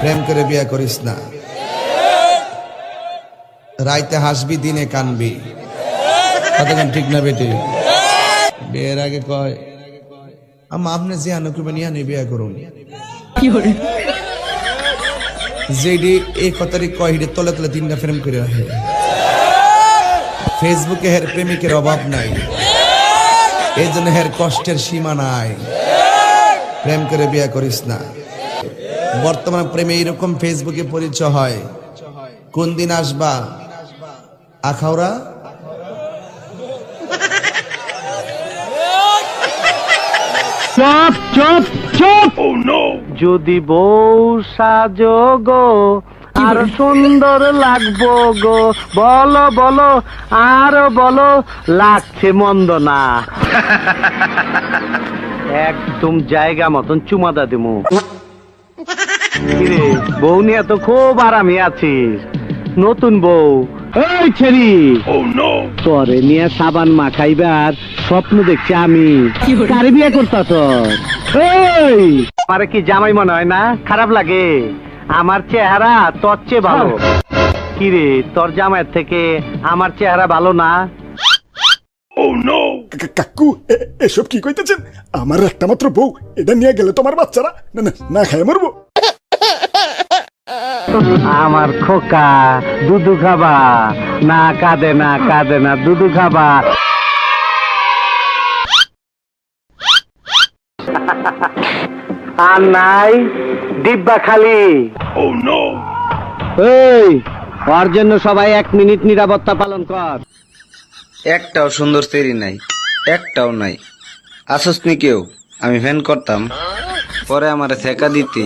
প্রেম করে বিয়ে করিস না। রাইতে হাসবি, দিনে কানবি। ঠিক না বেটি? বিয়ের আগে কয়, আম্মা, আপনি যে আনুকুবে নিয়ে আনি বিয়ে করুন। যেডি এই কথারই কয় হিডে তলে তলে তিনটা প্রেম করে রাখে। ফেসবুকে হের প্রেমিকের অভাব নাই। এই জন্য হের কষ্টের সীমা নাই। প্রেম করে বিয়ে করিস না। বর্তমান প্রেমে এইরকম ফেসবুকে পরিচয় হয়। কোন দিন আসবা? Akhaura chop chop chop. যদি বউ সাজো গো আর সুন্দর লাগবো গো। বলো বলো আর বলো লাগছে মন্দ না। একদম জায়গা মতন চুমাদা দিমু। কিরে? বউ নিয়ে তো খুব আরামে আছিস। নতুন বউ। এই ছেড়ি পরে নিয়ে সাবান মাখাইবার স্বপ্ন দেখছি আমি। কারে বিয়ে এই! আমার কি জামাই মনে হয় না? খারাপ লাগে। আমার চেহারা তোর চেয়ে ভালো। কিরে তোর জামাইয়ের থেকে আমার চেহারা ভালো না? কাকু এ- এসব কি কইতেছেন? আমার একটা মাত্র বউ এটা নিয়ে গেলে তোমার বাচ্চারা না না না খায় মরবো। আমার খোকা দুধু খাবা। না কাঁদে না কাঁদে না দুধু খাবা। আর নাই ডিব্বা খালি। এই ওর জন্য সবাই এক মিনিট নিরাপত্তা পালন কর। একটাও সুন্দর তেরি নাই একটাও নাই। আসস নি কেউ আমি ফ্যান করতাম। পরে আমার থেকা দিতে।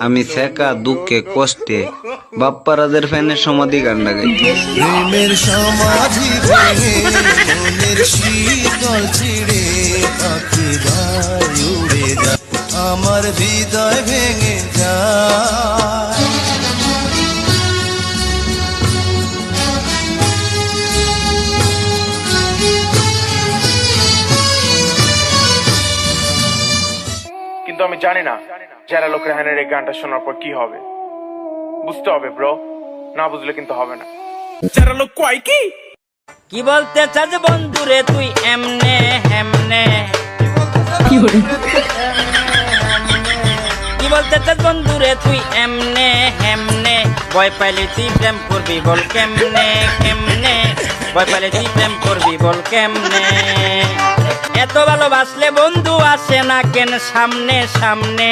আমি থেকা দুঃখে, কষ্টে বাপ্পারাজের ফ্যানের সমাধি গান লাগাই প্রেমের সমাধি মনের শীতল ছিড়ে আমার হৃদয় ভেঙে কিন্তু আমি জানি না যারা লোক রেহানের এই গানটা শোনার পর কি হবে। বুঝতে হবে ব্রো না বুঝলে কিন্তু হবে না। যারা লোক কয় কি? কি বলতে চাস বন্ধুরে তুই এমনে হেমনে? কি বলতে চাস বন্ধুরে তুই এমনে হেমনে? ভয় পাইলে তুই প্রেম করবি বল কেমনে কেমনে? ভয় পাইলে তুই প্রেম করবি বল কেমনে? এত ভালোবাসলে বন্ধু আসে না কেন সামনে সামনে?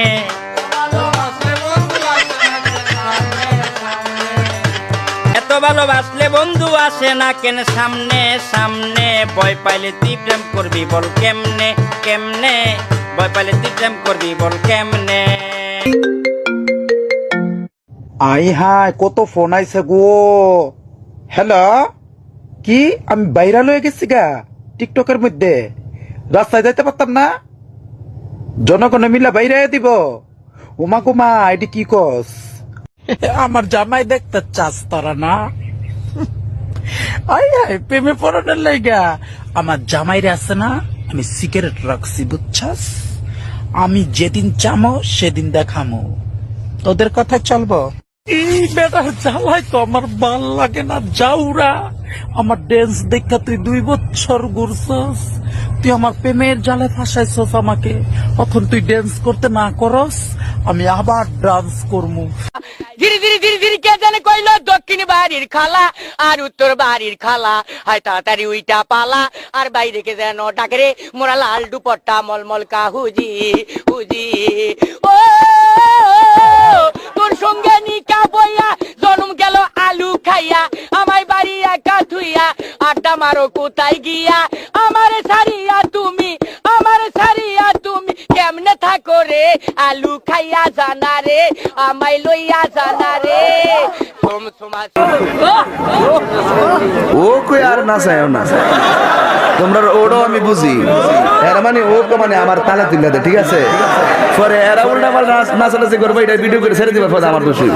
এত ভালোবাসলে বন্ধু আসে না কেন সামনে সামনে? ভয় পাইলে তুই প্রেম করবি বল কেমনে কেমনে? ভয় পাইলে তুই প্রেম করবি বল কেমনে? আই হাই কত ফোন আইছে গো। হ্যালো কি? আমি ভাইরাল হয়ে গেছি গা টিকটকের মধ্যে। রাস্তায় যাইতে পারতাম না। জনগণে মিলা বাইরে দিব। উমা কুমা এটি কি কস? আমার জামাই দেখতে চাস তারা না। আই হাই প্রেমে পড়ানোর লাইগা। আমার জামাইরে আছে না, আমি সিগারেট রাখছি, বুঝছাস? আমি যেদিন চামো, সেদিন দেখামো। তোদের কথা চলবো। এই বেটার জ্বালাই তো, আমার ভালো লাগে না যাউরা আমার ড্যান্স দেখা তুই দুই বছর ঘুরছস। তুই আমার প্রেমের জালে ফাঁসাইছস আমাকে। তখন তুই ড্যান্স করতে না করস, আমি আবার ডান্স করমু। ধীরে ধীরে ধীরে ধীরে কে জানে কইল? দক্ষিণ বাড়ির খালা আর উত্তর বাড়ির খালা। হয়, তাড়াতাড়ি উইটা পালা। আর বাইরে কে যেন ডাকে মোরা লাল দুপট্টা মলমল কা হুজি হুজি। ও আমারে সারিয়া তুমি, আমারে সারিয়া তুমি, কেমনে থাকো রে? আলু খাইয়া জানা রে, আমায় লইয়া জানা রে। ও কই আর না চায় না তোমরা ওটাও আমি বুঝি। এরা মানে ও মানে আমার তালে তুলে দে, ঠিক আছে? পরে এরা উল্টা পাল্টা নাচানাচি করব, এটা ভিডিও করে ছেড়ে দিবে পরে আমার দোষী